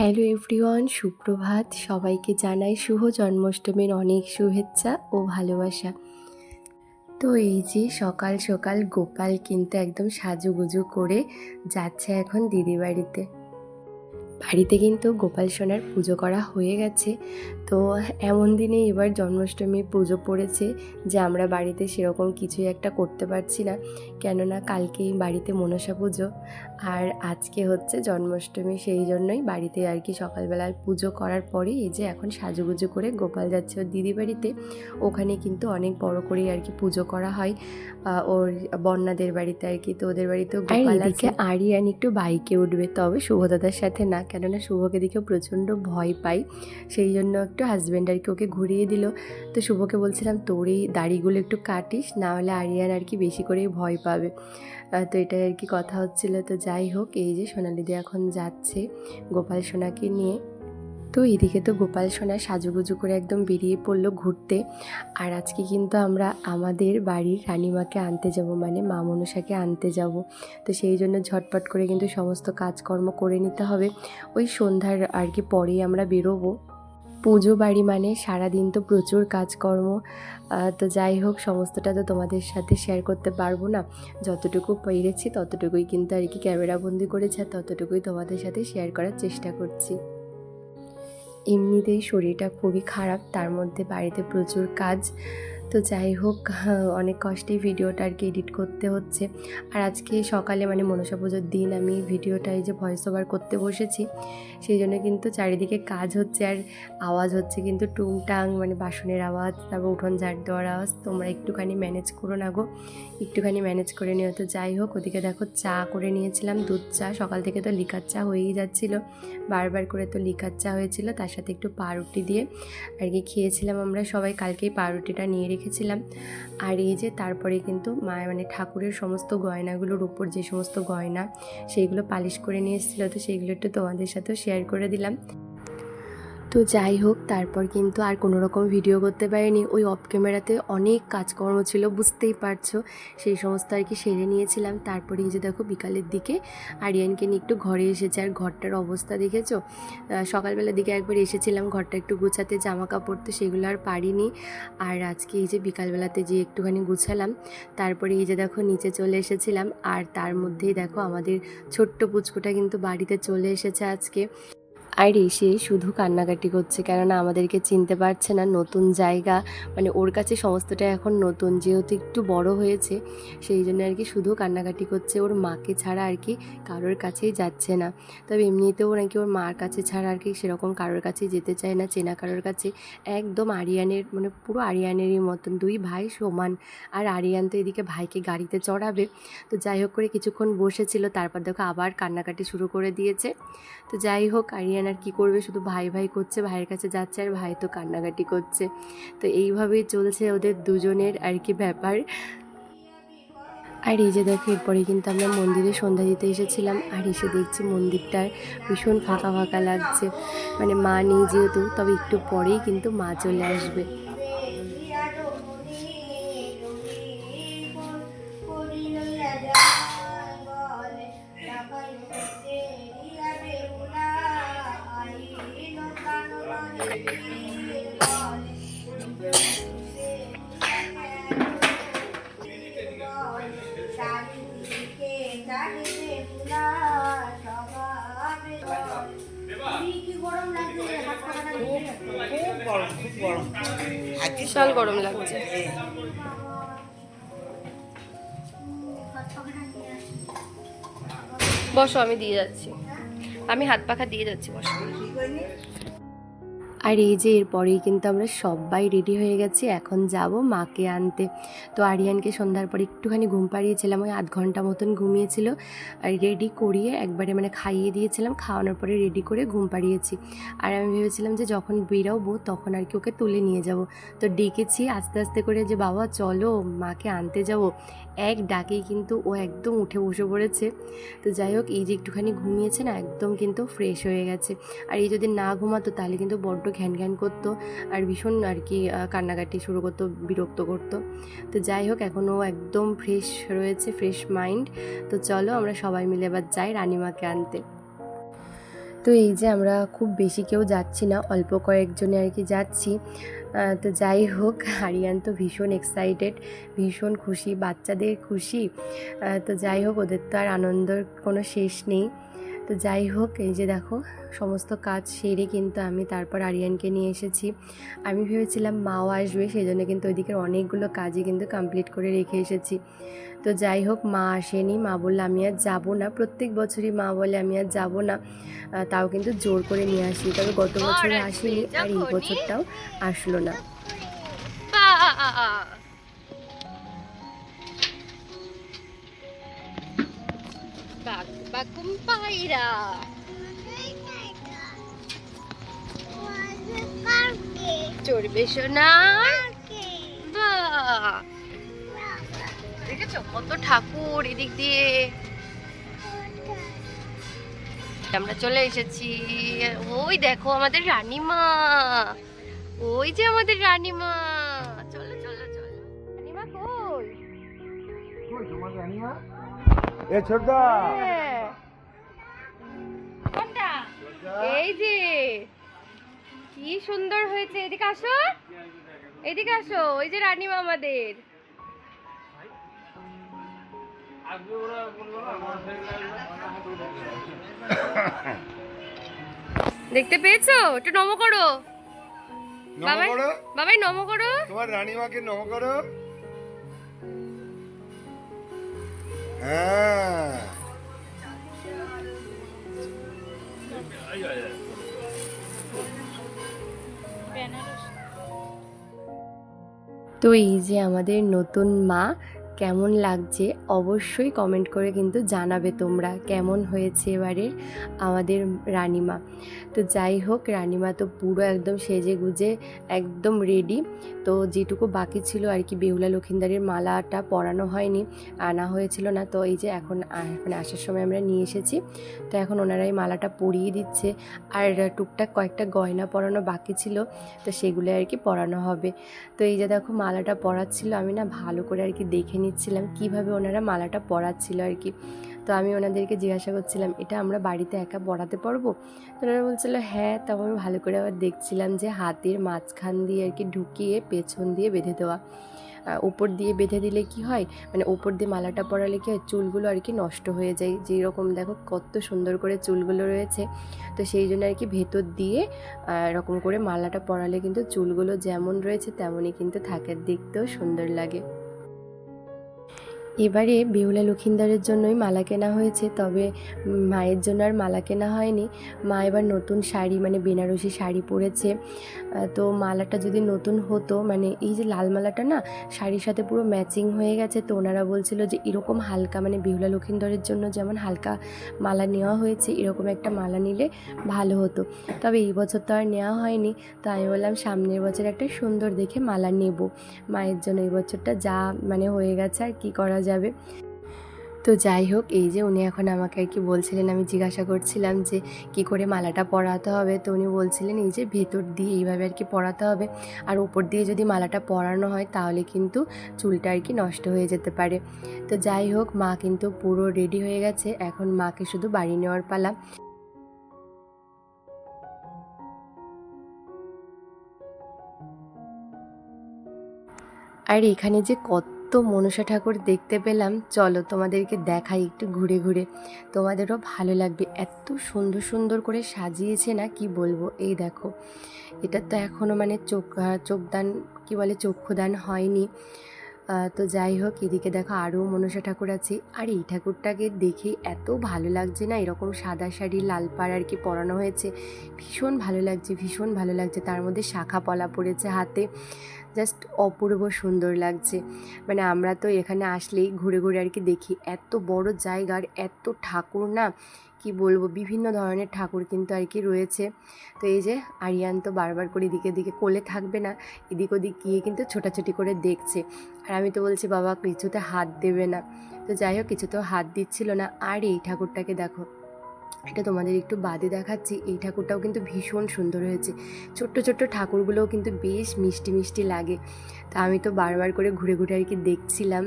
Hello everyone, সুপ্রভাত। সবাইকে জানাই শুভ জন্মাষ্টমীর অনেক শুভেচ্ছা ও ভালোবাসা। তো এই যে সকাল সকাল গোপাল কিন্তু একদম সাজুগুজু করে যাচ্ছে এখন দিদি বাড়িতে। বাড়িতে কিন্তু গোপাল সোনার পুজো করা হয়ে গেছে। তো এমন দিনে এবার জন্মাষ্টমী পুজো পড়েছে যে আমরা বাড়িতে সেরকম কিছুই একটা করতে পারছি না। কেননা কালকেই বাড়িতে মনসা পুজো আর আজকে হচ্ছে জন্মাষ্টমী সেই জন্যই বাড়িতে আর কি সকালবেলায় পুজো করার পরে এই যে এখন সাজুগুজু করে গোপাল যাচ্ছে ওর দিদি বাড়িতে। ওখানে কিন্তু অনেক বড় করেই আর কি পুজো করা হয়। ওর বন্যাদের বাড়িতে আর কি তো ওদের বাড়িতেও গোপাল আছে। আরিয়ান একটু বাইকে উঠবে তবে শুভদাদার সাথে না। কেননা শুভকে দেখে প্রচণ্ড ভয় পাই। সেই জন্য একটু হাজব্যান্ড আর কি ওকে ঘুরিয়ে দিল। তো শুভকে বলছিলাম, তোর এই দাড়িগুলো একটু কাটিস, না হলে আরিয়ান আর কি বেশি করেই ভয় পাবে। তো এটাই আর কি কথা হচ্ছিল। তো যাই হোক, এই যে সোনালিদি এখন যাচ্ছে গোপাল সোনাকে নিয়ে। তো এদিকে তো গোপাল সোনা সাজুগুজু করে একদম বেরিয়ে পড়ল ঘুরতে। আর আজকে কিন্তু আমরা আমাদের বাড়ির রানিমাকে আনতে যাব মানে মা মনসাকে আনতে যাব। তো সেই জন্য ঝটপট করে কিন্তু সমস্ত কাজকর্ম করে নিতে হবে। ওই সন্ধ্যার আর কি পরেই আমরা বেরোবো। পুজো বাড়ি মানে সারাদিন তো প্রচুর কাজকর্ম। তো যাই হোক, সমস্তটা তো তোমাদের সাথে শেয়ার করতে পারব না। যতটুকু পেরেছি ততটুকুই কিন্তু আর কি ক্যামেরাবন্দি করেছি আর ততটুকুই তোমাদের সাথে শেয়ার করার চেষ্টা করছি। এমনিতেই শরীরটা খুবই খারাপ, তার মধ্যে বাড়িতে প্রচুর কাজ। তো যাই হোক, অনেক কষ্টেই ভিডিওটা আর কি এডিট করতে হচ্ছে। আর আজকে সকালে মানে মনসা পুজোর দিন আমি ভিডিওটা এই যে ভয়েস ওভার করতে বসেছি। সেই জন্য কিন্তু চারিদিকে কাজ হচ্ছে আর আওয়াজ হচ্ছে কিন্তু টুংটাং মানে বাসনের আওয়াজ, তারপর উঠোন ঝাড় দেওয়ার আওয়াজ। তোমরা একটুখানি ম্যানেজ করো না গো, একটুখানি ম্যানেজ করে নিও। তো যাই হোক, ওদিকে দেখো চা করে নিয়েছিলাম, দুধ চা। সকাল থেকে তো লিকার চা হয়েই যাচ্ছিল, বারবার করে তো লিকার চা হয়েছিল। তার সাথে একটু পাউরুটি দিয়ে আর কি খেয়েছিলাম আমরা সবাই। কালকেই পাউরুটিটা নিয়ে রেখেছিলাম আর এই যে তারপরে কিন্তু মা মানে ঠাকুরের সমস্ত গয়নাগুলোর উপর যে সমস্ত গয়না, সেইগুলো পালিশ করে নিয়ে এসেছিল। তো সেইগুলো একটু তোমাদের সাথেও শেয়ার করে দিলাম। তো যাই হোক, তারপর কিন্তু আর কোনো রকম ভিডিও করতে পারিনি। ওই অফ ক্যামেরাতে অনেক কাজকর্ম ছিল, বুঝতেই পারছ। সেই সমস্ত আর কি সেরে নিয়েছিলাম। তারপরে এই যে দেখো বিকালের দিকে আরিয়ানকে নিয়ে একটু ঘরে এসেছে। আর ঘরটার অবস্থা দেখেছ? সকালবেলার দিকে একবার এসেছিলাম ঘরটা একটু গুছাতে জামা কাপড় তো সেগুলো আর পারিনি। আর আজকে এই যে বিকালবেলাতে যে একটুখানি গুছালাম, তারপরে এই যে দেখো নিচে চলে এসেছিলাম। আর তার মধ্যেই দেখো আমাদের ছোট্ট পুচকুটা কিন্তু বাড়িতে চলে এসেছে আজকে। আর এসে শুধু কান্নাকাটি করছে কেননা আমাদেরকে চিনতে পারছে না নতুন জায়গা। মানে ওর কাছে সমস্তটা এখন নতুন, যেহেতু একটু বড় হয়েছে, সেই জন্য আর কি শুধু কান্নাকাটি করছে। ওর মাকে ছাড়া আর কি কারোর কাছেই যাচ্ছে না। তবে এমনিতেও নাকি ওর মার কাছে ছাড়া আর কি সেরকম কারোর কাছেই যেতে চায় না, চেনা কারোর কাছে। একদম আরিয়ানের মানে পুরো আরিয়ানেরই মতন, দুই ভাই সমান। আর আরিয়ান তো এদিকে ভাইকে গাড়িতে চড়াবে। তো যাই হোক করে কিছুক্ষণ বসেছিল, তারপর দেখো আবার কান্নাকাটি শুরু করে দিয়েছে। তো যাই হোক, আরিয়ান আর কী করবে, শুধু ভাই ভাই করছে, ভাইয়ের কাছে যাচ্ছে আর ভাই তো কান্নাকাটি করছে। তো এইভাবেই চলছে ওদের দুজনের আর কি ব্যাপার। আর এই যে দেখো এরপরে কিন্তু আমরা মন্দিরে সন্ধ্যা দিতে এসেছিলাম, আর এসে দেখছি মন্দিরটার ভীষণ ফাঁকা ফাঁকা লাগছে। মানে মা নেই যেহেতু, তবে একটু পরেই কিন্তু মা চলে আসবে। বিশাল গরম লাগছে। বসো আমি দিয়ে যাচ্ছি। আমি হাত পাখা দিয়ে যাচ্ছি বসো। আর এই যে এরপরেই কিন্তু আমরা সবাই রেডি হয়ে গেছি, এখন যাব মাকে আনতে। তো আরিয়ানকে সন্ধ্যার পর একটুখানি ঘুম পাড়িয়েছিলাম, ওই আধ ঘণ্টা মতন ঘুমিয়েছিল। আর রেডি করিয়ে একবারে মানে খাইয়ে দিয়েছিলাম, খাওয়ানোর পরে রেডি করে ঘুম পাড়িয়েছি। আর আমি ভেবেছিলাম যে যখন বেরোবো তখন আর কি ওকে তুলে নিয়ে যাব। তো ডেকেছি আস্তে আস্তে করে যে, বাবা, চলো মাকে আনতে যাব। এক ডাকে কিন্তু ও একদম উঠে বসে পড়েছে। তো যাই হোক, এই যে একটুখানি ঘুমিয়েছে না, একদম কিন্তু ফ্রেশ হয়ে গেছে। আর এই যদি না ঘুমাতো, তাহলে কিন্তু বড্ড ঘ্যান ঘ্যান করতো আর ভীষণ আর কি কান্নাকাটি শুরু করতো, বিরক্ত করতো। তো যাই হোক, এখন ও একদম ফ্রেশ রয়েছে ফ্রেশ মাইন্ড তো চলো আমরা সবাই মিলে এবার যাই রানিমাকে আনতে। তো এই যে আমরা খুব বেশি কেউ যাচ্ছি না, অল্প কয়েকজনে আর কি যাচ্ছি। তো যাই হোক, আরিয়ান তো ভীষণ এক্সাইটেড ভীষণ খুশি, বাচ্চাদের খুশি। তো যাই হোক, ওদের তো আর আনন্দর কোনো শেষ নেই। তো যাই হোক এই যে দেখো সমস্ত কাজ সেরে কিন্তু আমি তারপর আরিয়ানকে নিয়ে এসেছি। আমি ভেবেছিলাম মাও আসবে সেই জন্য কিন্তু ওইদিকের অনেকগুলো কাজই কিন্তু কমপ্লিট করে রেখে এসেছি। তো যাই হোক মা আসেনি মা বললে আমি আর যাব না। প্রত্যেক বছরই মা বলে আমি আর যাব না। তাও কিন্তু জোর করে নিয়ে আসি। তবে গত বছর আসেনি আর এই বছরটাও আসলো না। চড়বে সোনা। বাহ দেখেছ কত ঠাকুর এদিক দিয়ে? আমরা চলে এসেছি। ওই দেখো আমাদের রানীমা। ওই যে আমাদের রানীমা। চলো চলো চলো। রানীমা কই? এ ছোটদা। এই যে কি সুন্দর হয়েছে। এদিকে আসো। এদিকে আসো ওই যে রানীমা আমাদের দেখতে পেয়েছ? একটু নম করো। বাবাই বাবাই নম করো। তোমার রানীমাকে নম করো। হ্যাঁ। তো এই যে আমাদের নতুন মা কেমন লাগছে অবশ্যই কমেন্ট করে কিন্তু জানাবে তোমরা কেমন হয়েছে এবারের আমাদের রানিমা। তো যাই হোক, রানিমা তো পুরো একদম সেজে গুজে একদম রেডি তো যেটুকু বাকি ছিল আর কি, বেহুলা লক্ষিন্দারের মালাটা পরানো হয়নি, আনা হয়েছিল না। তো এই যে এখন মানে আসার সময় আমরা নিয়ে এসেছি। তো এখন ওনারাই মালাটা পরিয়ে দিচ্ছে। আর টুকটাক কয়েকটা গয়না পরানো বাকি ছিল, তো সেগুলো আর কি পরানো হবে। তো এই যে দেখো, মালাটা পরাচ্ছিল। আমি না ভালো করে আর কি দেখে নিচ্ছিলাম, কীভাবে ওনারা মালাটা পরাচ্ছিল আর কি। তো আমি ওনাদেরকে জিজ্ঞাসা করছিলাম, এটা আমরা বাড়িতে একা পড়াতে পারব? তো ওনারা বলছিল হ্যাঁ। তখন আমি ভালো করে আবার দেখছিলাম যে হাতের মাঝখান দিয়ে আর কি ঢুকিয়ে পেছন দিয়ে বেঁধে দেওয়া। ওপর দিয়ে বেঁধে দিলে কি হয়? মানে ওপর দিয়ে মালাটা পরালে কি হয়? চুলগুলো আর কি নষ্ট হয়ে যায়। যেরকম দেখো কত সুন্দর করে চুলগুলো রয়েছে। তো সেই জন্য আর কি ভেতর দিয়ে এরকম করে মালাটা পরালে কিন্তু চুলগুলো যেমন রয়েছে তেমনই কিন্তু থাকে দেখতেও সুন্দর লাগে। এবারে বেহুলা লক্ষিন্দারের জন্যই মালা কেনা হয়েছে, তবে মায়ের জন্য আর মালা কেনা হয়নি। মা এবার নতুন শাড়ি মানে বেনারসি শাড়ি পরেছে। তো মালাটা যদি নতুন হতো মানে এই যে লাল মালাটা না, শাড়ির সাথে পুরো ম্যাচিং হয়ে গেছে, তো ওনারা বলছিল যে এরকম হালকা মানে বেহুলা লক্ষিন্দরের জন্য যেমন হালকা মালা নেওয়া হয়েছে, এরকম একটা মালা নিলে ভালো হতো। তবে এই বছর তো আর নেওয়া হয়নি, তো আমি বললাম সামনের বছর একটা সুন্দর দেখে মালা নেব। মায়ের জন্য এই বছরটা যা মানে হয়ে গেছে আর কি করা যাবে। তো যাই হোক, এই যে উনি এখন আমাকে আর কি বলছিলেন, আমি জিজ্ঞাসা করছিলাম যে কি করে মালাটা পরাতে হবে। তো উনি বলছিলেন, এই যে ভেতর দিয়ে এইভাবে আর কি পরাতে হবে। আর উপর দিয়ে যদি মালাটা পরানো হয়, তাহলে কিন্তু চুলটা আর কি নষ্ট হয়ে যেতে পারে। তো যাই হোক, মা কিন্তু পুরো রেডি হয়ে গেছে। এখন মাকে শুধু বাড়ি নেওয়ার পালা। আর এখানে যে কত মনসা ঠাকুর দেখতে পেলাম। চলো তোমাদেরকে দেখাই একটু ঘুরে ঘুরে। তোমাদেরও ভালো লাগবে। এত সুন্দর সুন্দর করে সাজিয়েছে না, কি বলব? এই দেখো, এটা তো এখনও মানে চোখ চোখদান, কি বলে, চক্ষুদান হয়নি। তো যাই হোক, এদিকে দেখো আরও মনসা ঠাকুর আছে। আর এই ঠাকুরটাকে দেখে এত ভালো লাগছে না? এরকম সাদা শাড়ি, লাল পাড় আর কি পরানো হয়েছে। ভীষণ ভালো লাগছে, ভীষণ ভালো লাগছে। তার মধ্যে শাখা পলা পড়েছে হাতে। জাস্ট অপূর্ব সুন্দর লাগছে। মানে আমরা তো এখানে আসলেই ঘুরে ঘুরে আর কি দেখি এত বড় জায়গার, এত ঠাকুর না, কি বলব, বিভিন্ন ধরনের ঠাকুর কিন্তু আর কি রয়েছে। তো এই যে আরিয়ান তো বারবার করে এদিকে দিকে কোলে থাকবে না, এদিক ওদিক গিয়ে কিন্তু ছোটাছুটি করে দেখছে। আর আমি তো বলছি, বাবা, কিছুতে হাত দেবে না। তো যাই হোক, কিছুতেও হাত দিচ্ছিল না। আর এই ঠাকুরটাকে দেখো এটা তোমাদের একটু বাদে দেখাচ্ছি। এই ঠাকুরটাও কিন্তু ভীষণ সুন্দর হয়েছে। ছোট্ট ছোট্ট ঠাকুরগুলোও কিন্তু বেশ মিষ্টি মিষ্টি লাগে। তা আমি তো বারবার করে ঘুরে ঘুরে আর কি দেখছিলাম।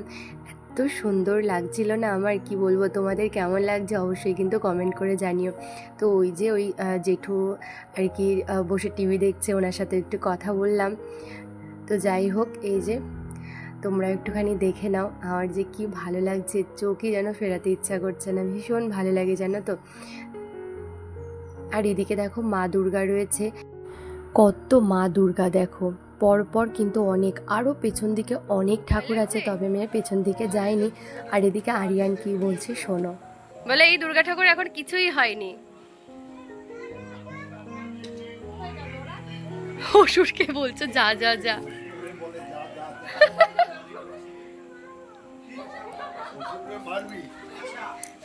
এত সুন্দর লাগছিল না আমার, কি বলব তোমাদের? কেমন লাগছে? অবশ্যই কিন্তু কমেন্ট করে জানিও। তো ওই যে ওই জেঠু আর কি বসে টিভি দেখছে, ওনার সাথে একটু কথা বললাম। তো যাই হোক, এই যে তোমরা একটুখানি দেখে নাও, আমার যে কি ভালো লাগছে চোখই যেন ফেরাতে ইচ্ছা করছে না, ভীষণ ভালো লাগে জানো তো। আর এদিকে দেখো মা দুর্গা রয়েছে। কত মা দুর্গা দেখো, পরপর কিন্তু অনেক আরও পেছন দিকে অনেক ঠাকুর আছে, তবে মেয়ে পেছন দিকে যায়নি। আর এদিকে আরিয়ান কি বলছে শোনো। বলে এই দুর্গা ঠাকুর এখন কিছুই হয়নি। অসুরকে বলছো, যা যা যা।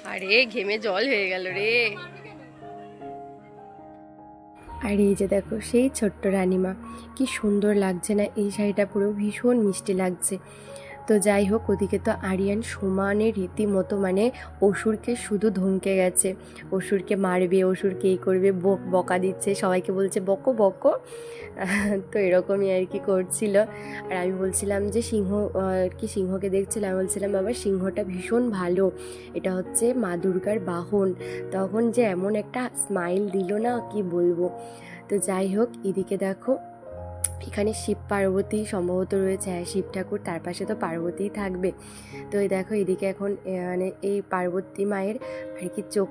আরে, ঘেমে জল হয়ে গেল রে। আর এই যে দেখো, সেই ছোট্ট রানিমা, কি সুন্দর লাগছে না? এই শাড়িটা পুরো ভীষণ মিষ্টি লাগছে। তো যাই হোক, ওদিকে তো আরিয়ান সমানে রীতিমতো মানে অসুরকে শুধু ধমকে গেছে। অসুরকে মারবে, অসুরকে এই করবে বক বকা দিচ্ছে, সবাইকে বলছে, বকো বকো। তো এরকমই আর কি করছিল। আর আমি বলছিলাম যে, সিংহ কি সিংহকে দেখছিলাম আমি বলছিলাম, বাবা, সিংহটা ভীষণ ভালো। এটা হচ্ছে মা দুর্গার বাহন। তখন যে এমন একটা স্মাইল দিল না, কি বলব? তো যাই হোক, এদিকে দেখো এখানে শিব পার্বতী সম্ভবত রয়েছে। হ্যাঁ শিব ঠাকুর তার পাশে তো পার্বতীই থাকবে। তো এই দেখো, এদিকে এখন মানে এই পার্বতী মায়ের আর কি চোখ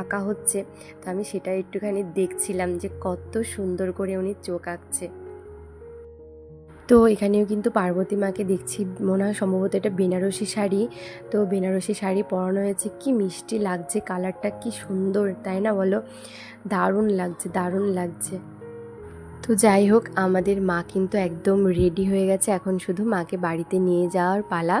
আঁকা হচ্ছে। তো আমি সেটা একটুখানি দেখছিলাম যে কত সুন্দর করে উনি চোখ আঁকছে। তো এখানেও কিন্তু পার্বতী মাকে দেখছি, মনে হয় সম্ভবত এটা বেনারসি শাড়ি। তো বেনারসি শাড়ি পরানো হয়েছে। কি মিষ্টি লাগছে, কালারটা কি সুন্দর, তাই না বলো? দারুণ লাগছে দারুণ লাগছে। তো যাই হোক, আমাদের মা কিন্তু একদম রেডি হয়ে গেছে। এখন শুধু মাকে বাড়িতে নিয়ে যাওয়ার পালা।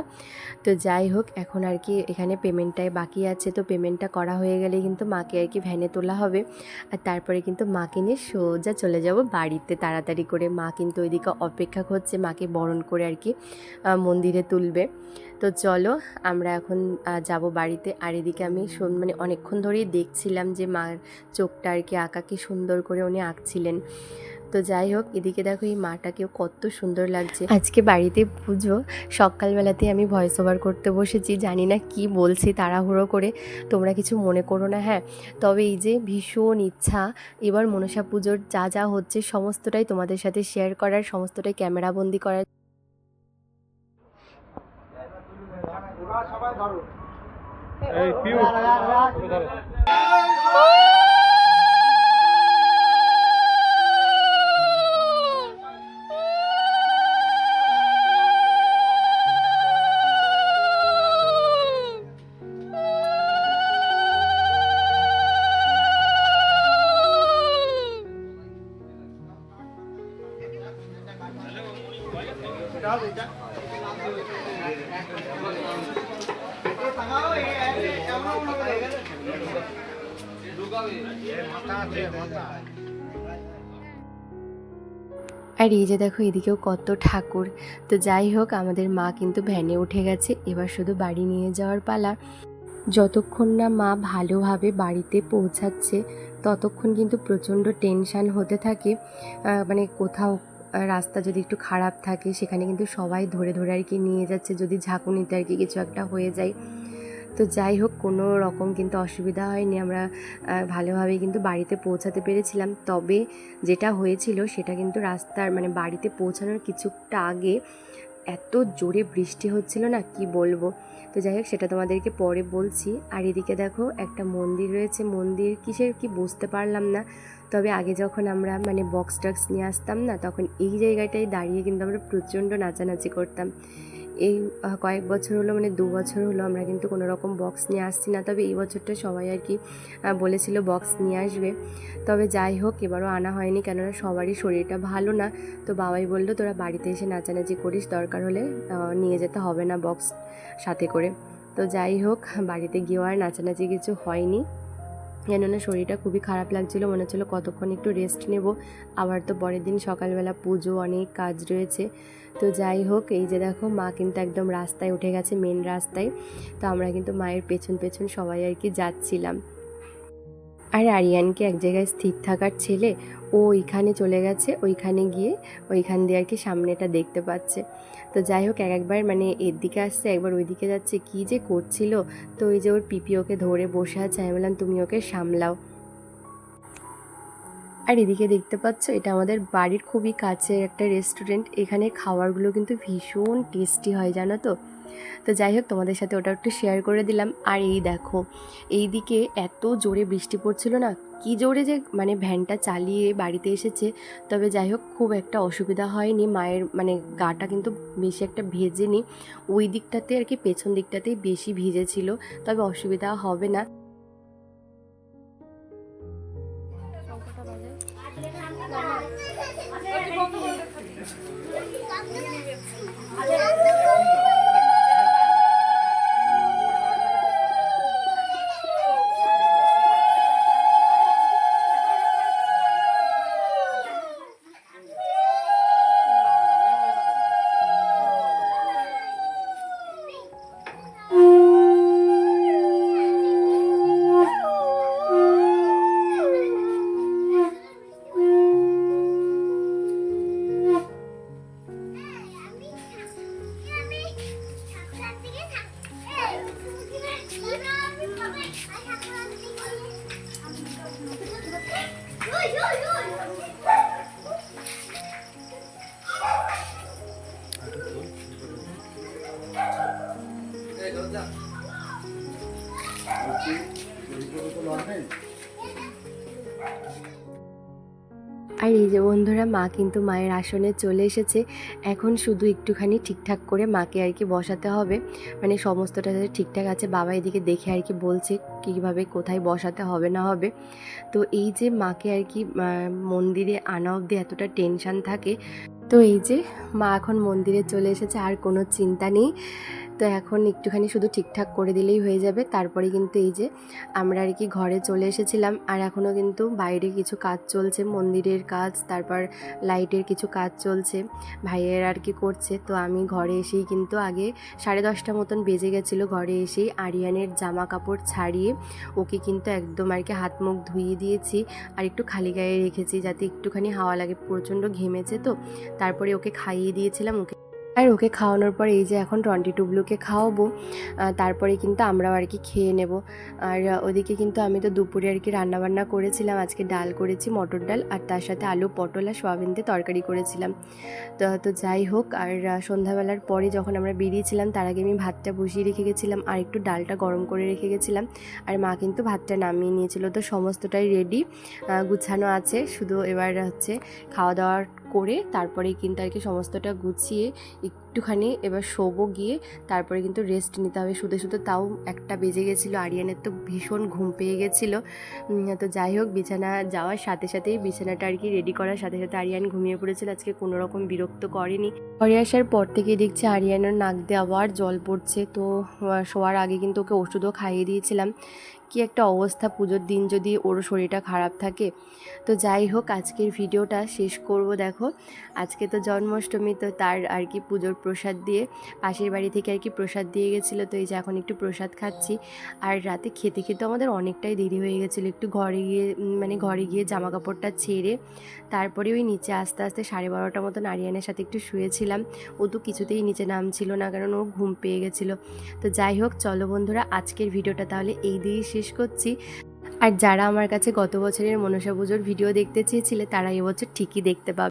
তো যাই হোক, এখন আর কি এখানে পেমেন্টটাই বাকি আছে। তো পেমেন্টটা করা হয়ে গেলে কিন্তু মাকে আর কি ভ্যানে তোলা হবে। আর তারপরে কিন্তু মাকে নিয়ে সোজা চলে যাব বাড়িতে তাড়াতাড়ি করে। মা কিন্তু ওইদিকে অপেক্ষা করছে, মাকে বরণ করে আর কি মন্দিরে তুলবে। তো চলো, আমরা এখন যাব বাড়িতে। আর এদিকে আমি মানে অনেকক্ষণ ধরেই দেখছিলাম যে মার চোখটা আর কি আঁকা কি সুন্দর করে উনি আঁকছিলেন। তো যাই হোক এদিকে দেখো এই মাটাকেও কত সুন্দর লাগছে আজকে বাড়িতে পুজো সকালবেলাতে আমি ভয়েস ওভার করতে বসেছি জানি না কি বলছি তাড়াহুড়ো করে তোমরা কিছু মনে করো না হ্যাঁ তবে এই যে ভীষণ ইচ্ছা এবার মনসা পুজোর যা যা হচ্ছে সমস্তটাই তোমাদের সাথে শেয়ার করার সমস্তটাই ক্যামেরাবন্দি করার এই পিউ আর এই যে দেখো, এদিকেও কত ঠাকুর। তো যাই হোক, আমাদের মা কিন্তু ভ্যানে উঠে গেছে, এবার শুধু বাড়ি নিয়ে যাওয়ার পালা। যতক্ষণ না মা ভালোভাবে বাড়িতে পৌঁছাচ্ছে, ততক্ষণ কিন্তু প্রচণ্ড টেনশান হতে থাকে। মানে কোথাও রাস্তা যদি একটু খারাপ থাকে, সেখানে কিন্তু সবাই ধরে ধরে আর কি নিয়ে যাচ্ছে। যদি ঝাঁকুনিতে আর কি কিছু একটা হয়ে যায়। তো যাই হোক, কোনো রকম কিন্তু অসুবিধা হয়নি। আমরা ভালোভাবে কিন্তু বাড়িতে পৌঁছাতে পেরেছিলাম। তবে যেটা হয়েছিল, সেটা কিন্তু রাস্তার মানে বাড়িতে পৌঁছানোর কিছুটা আগে এত জোরে বৃষ্টি হচ্ছিল না, কি বলব? তো যাই হোক, সেটা তোমাদেরকে পরে বলছি। আর এদিকে দেখো, একটা মন্দির রয়েছে। মন্দির কিসের কি বুঝতে পারলাম না। তবে আগে যখন আমরা মানে বক্স টক্স নিয়ে আসতাম না, তখন এই জায়গাটায় দাঁড়িয়ে কিন্তু আমরা প্রচণ্ড নাচানাচি করতাম। এই কয়েক বছর হলো মানে দু বছর হলো আমরা কিন্তু কোনো রকম বক্স নিয়ে আসছি না। তবে এই বছরটা সবাই আর কি বলেছিল বক্স নিয়ে আসবে। তবে যাই হোক, এবারও আনা হয়নি, কেননা সবারই শরীরটা ভালো না। তো বাবাই বলল, তোরা বাড়িতে এসে নাচানাচি করিস, দরকার হলে নিয়ে যেতে হবে না বক্স সাথে করে। তো যাই হোক, বাড়িতে গিয়েও আর নাচানাচি কিছু হয়নি। কেননা শরীরটা খুবই খারাপ লাগছিল, মনে হচ্ছিল কতক্ষণ একটু রেস্ট নেব। আবার তো পরের দিন সকালবেলা পুজো, অনেক কাজ রয়েছে। তো যাই হোক, এই যে দেখো, মা কিন্তু একদম রাস্তায় উঠে গেছে মেন রাস্তায়। তো আমরা কিন্তু মায়ের পেছন পেছন সবাই আর কি যাচ্ছিলাম। আর আরিয়ানকে এক জায়গায় স্থির থাকার ছেলে ও ওইখানে চলে গেছে, ওইখানে গিয়ে ওইখান দিয়ে আর কি সামনেটা দেখতে পাচ্ছে। তো যাই হোক, এক একবার মানে এর দিকে আসছে, একবার ওই দিকে যাচ্ছে, কী যে করছিল? তো ওই যে ওর পিপি ওকে ধরে বসে আছে, আমি বললাম, তুমি ওকে সামলাও। আর এদিকে দেখতে পাচ্ছ, এটা আমাদের বাড়ির খুবই কাছের একটা রেস্টুরেন্ট এখানে খাবারগুলো কিন্তু ভীষণ টেস্টি হয়, জানো তো? তো যাই হোক, তোমাদের সাথে ওটা একটু শেয়ার করে দিলাম। আর এই দেখো, এই দিকে এত জোরে বৃষ্টি পড়ছিল না? কি জোরে যে মানে ভ্যানটা চালিয়ে বাড়িতে এসেছে। তবে যাই হোক, খুব একটা অসুবিধা হয়নি। মায়ের মানে গাটা কিন্তু বেশি একটা ভেজেনি। ওই দিকটাতে আর কি পেছন দিকটাতেই বেশি ভিজেছিল। তবে অসুবিধা হবে না। আর এই যে বন্ধুরা, মা কিন্তু মায়ের আসনে চলে এসেছে। এখন শুধু একটুখানি ঠিকঠাক করে মাকে আর কি বসাতে হবে। মানে সমস্তটা যাতে ঠিকঠাক আছে, বাবা এদিকে দেখে আর কি বলছে কীভাবে কোথায় বসাতে হবে না হবে। তো এই যে মাকে আর কি মন্দিরে আনা অবধি এতটা টেনশন থাকে। তো এই যে মা এখন মন্দিরে চলে এসেছে, আর কোনো চিন্তা নেই। তো এখন একটুখানি শুধু ঠিকঠাক করে দিলেই হয়ে যাবে। তারপরে কিন্তু এই যে আমরা আর কি ঘরে চলে এসেছিলাম আর এখনও কিন্তু বাইরে কিছু কাজ চলছে, মন্দিরের কাজ, তারপর লাইটের কিছু কাজ চলছে, ভাইয়ের আর কি করছে। তো আমি ঘরে এসেই কিন্তু আগে সাড়ে দশটা মতন বেজে গেছিল ঘরে এসেই আরিয়ানের জামা কাপড় ছাড়িয়ে ওকে কিন্তু একদম আর কি হাত মুখ ধুইয়ে দিয়েছি আর একটু খালি গায়ে রেখেছি যাতে একটুখানি হাওয়া লাগে, প্রচণ্ড ঘেমেছে তো। তারপরে ওকে খাইয়ে দিয়েছিলাম, ওকে আর ওকে খাওয়ানোর পর এই যে এখন টন্টি টুবলুকে খাওয়াবো তারপরে কিন্তু আমরাও আর কি খেয়ে নেব। আর ওদিকে কিন্তু আমি তো দুপুরে আর কি রান্নাবান্না করেছিলাম, আজকে ডাল করেছি, মটর ডাল আর তার সাথে আলু, পটল আর সোয়াবিন দিয়ে তরকারি করেছিলাম। তো তো যাই হোক, আর সন্ধ্যাবেলার পরে যখন আমরা বেরিয়েছিলাম, তার আগে আমি ভাতটা বসিয়ে রেখে গেছিলাম আর একটু ডালটা গরম করে রেখে গেছিলাম। আর মা কিন্তু ভাতটা নামিয়ে নিয়েছিল, তো সমস্তটাই রেডি গুছানো আছে। শুধু এবার হচ্ছে খাওয়া দাওয়া করে তারপরে কিন্তু আর কি সমস্তটা গুছিয়ে একটুখানি এবার শোবো গিয়ে তারপরে কিন্তু রেস্ট নিতে হবে। শুধু শুধু তাও একটা বেজে গেছিল। আরিয়ানের তো ভীষণ ঘুম পেয়ে গেছিল। তো যাই হোক, বিছানা যাওয়ার সাথে সাথেই বিছানাটা আর কি রেডি করার সাথে সাথে আরিয়ান ঘুমিয়ে পড়েছিল। আজকে কোনো রকম বিরক্ত করেনি। ঘরে আসার পর থেকে দেখছি আরিয়ানের নাক দিয়ে আবার জল পড়ছে। তো শোয়ার আগে কিন্তু ওকে ওষুধও খাইয়ে দিয়েছিলাম। কি একটা অবস্থা পুজোর দিন যদি ওর শরীরটা খারাপ থাকে। তো যাই হোক, আজকের ভিডিওটা শেষ করব, দেখো। আজকে তো জন্মাষ্টমী, তো তার আর কি পুজোর প্রসাদ দিয়ে, পাশের বাড়ি থেকে আর কি প্রসাদ দিয়ে গেছিল। তো এই যে এখন একটু প্রসাদ খাচ্ছি। আর রাতে খেতে খেতে আমাদের অনেকটাই দেরি হয়ে গেছিল। একটু ঘরে গিয়ে মানে ঘরে গিয়ে জামা কাপড়টা ছেড়ে, তারপরে ওই নিচে আস্তে আস্তে সাড়ে বারোটা মতন আরিয়ানের সাথে একটু শুয়েছিলাম। ও তো কিছুতেই নিচে নামছিল না, কারণ ও ঘুম পেয়ে গেছিল। তো যাই হোক, চলো বন্ধুরা, আজকের ভিডিওটা তাহলে এই দিয়েই শেষ করছি। আর যারা আমার কাছে গত বছরের মনসা পুজোর ভিডিও দেখতে চেয়েছিলে, তারা এবছর ঠিকই দেখতে পাবে।